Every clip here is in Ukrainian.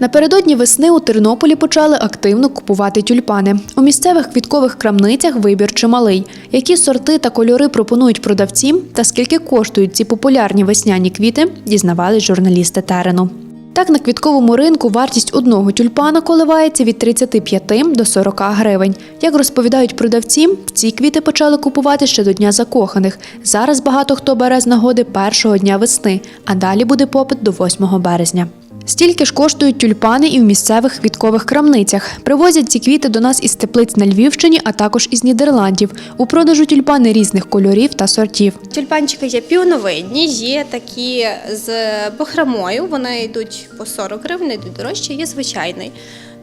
Напередодні весни у Тернополі почали активно купувати тюльпани. У місцевих квіткових крамницях вибір чималий. Які сорти та кольори пропонують продавці та скільки коштують ці популярні весняні квіти, дізнавались журналісти терену. Так, на квітковому ринку вартість одного тюльпана коливається від 35 до 40 гривень. Як розповідають продавці, ці квіти почали купувати ще до Дня закоханих. Зараз багато хто бере з нагоди першого дня весни, а далі буде попит до 8 березня. Стільки ж коштують тюльпани і в місцевих квіткових крамницях. Привозять ці квіти до нас із теплиць на Львівщині, а також із Нідерландів. У продажу тюльпани різних кольорів та сортів. Тюльпанчики є півновидні, є такі з бахромою, вони йдуть по 40 гривень, йдуть дорожче, є звичайний.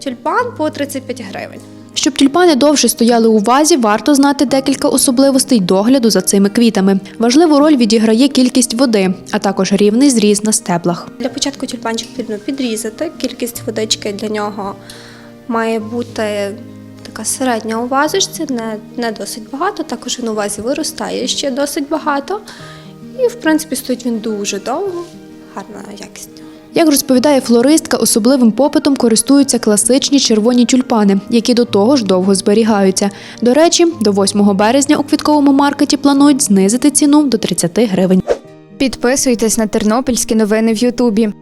Тюльпан по 35 гривень. Щоб тюльпани довше стояли у вазі, варто знати декілька особливостей догляду за цими квітами. Важливу роль відіграє кількість води, а також рівний зріз на стеблах. Для початку тюльпанчик потрібно підрізати. Кількість водички для нього має бути така середня у вазочці, не, не досить багато. Також він у вазі виростає ще досить багато. І, в принципі, стоїть він дуже довго, гарна якість. Як розповідає флористка, особливим попитом користуються класичні червоні тюльпани, які до того ж довго зберігаються. До речі, до 8 березня у квітковому маркеті планують знизити ціну до 30 гривень. Підписуйтесь на тернопільські новини в Ютубі.